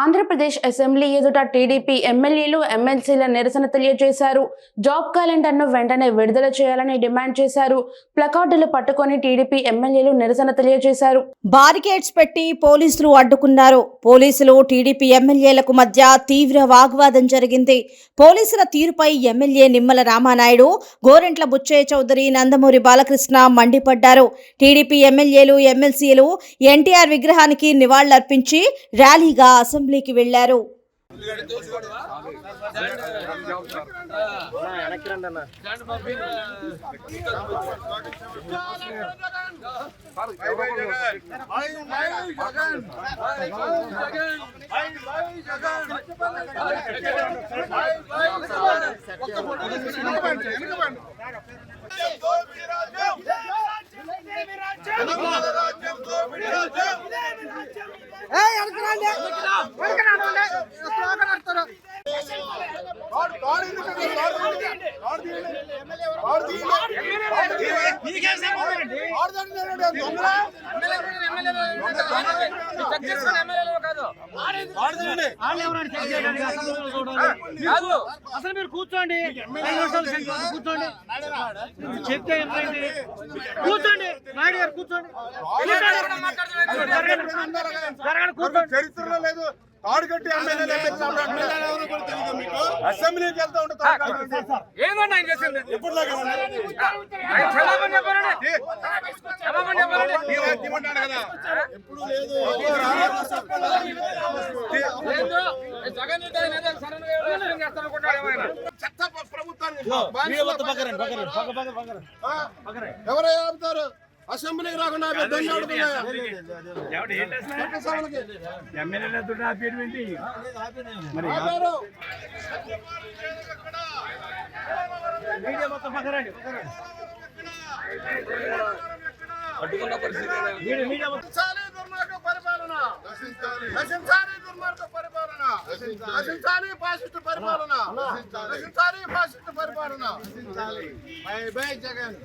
Andhra Pradesh assembly ఎదుట TDP ఎమ్మెల్యేలు ఎమ్మెల్సీల నిరసన తెలియజేశారు. జాబ్ క్యాలెండర్ను వెంటనే విడుదల చేయాలని డిమాండ్ చేశారు. ప్లకార్డులు పట్టుకొని టీడీపీ ఎమ్మెల్యేలు నిరసన తెలియజేశారు. బారికేడ్స్ పెట్టి పోలీసులు అడ్డుకున్నారు. పోలీసులు టీడీపీ ఎమ్మెల్యేలకు మధ్య తీవ్ర వాగ్వాదం జరిగింది. పోలీసుల తీరుపై ఎమ్మెల్యే నిమ్మల రామానాయుడు గోరెంట్ల బుచ్చయ్య చౌదరి నందమూరి బాలకృష్ణ మండిపడ్డారు. టీడీపీ ఎమ్మెల్యేలు ఎమ్మెల్సీలు ఎన్టీఆర్ విగ్రహానికి నివాళులర్పించి ర్యాలీగా అసెంబ్లీకి వెళ్ళారు కాదు అసలు మీరు కూర్చోండి కూర్చోండి చెప్తే ఏంటండి కూర్చోండి నాయుడు గారు కూర్చోండి చరిత్రలో లేదు. తాడు కట్టి ఎమ్మెల్యేలు ఎమ్మెల్యేలు ఎవరు కూడా తెలియదు మీకు? అసెంబ్లీకి వెళ్తా ఉంటే తాడు కట్టి ఏందండి ఆయన చేసింది? ఎప్పుడులాగా ఆయన క్షమాపణ చెప్పారండి క్షమాపణ చెప్పారండి ఇవ్వమంటాడు కదా. ఎప్పుడు లేదు. జగన్ ప్రభుత్వాన్ని? ఎవరై ఆపుతారు? అసెంబ్లీకి రాకుండా ఆపే దొంగ ఆడుతున్నాయా? చట్టసభలకి. ఆపారు. నశించాలి దుర్మార్గ పరిపాలన నశించాలి దుర్మార్గ పరిపాలన నశించాలి ఫాసిస్ట్ పరిపాలన. నశించాలి ఫాసిస్ట్ పరిపాలన. Bye bye Jagan.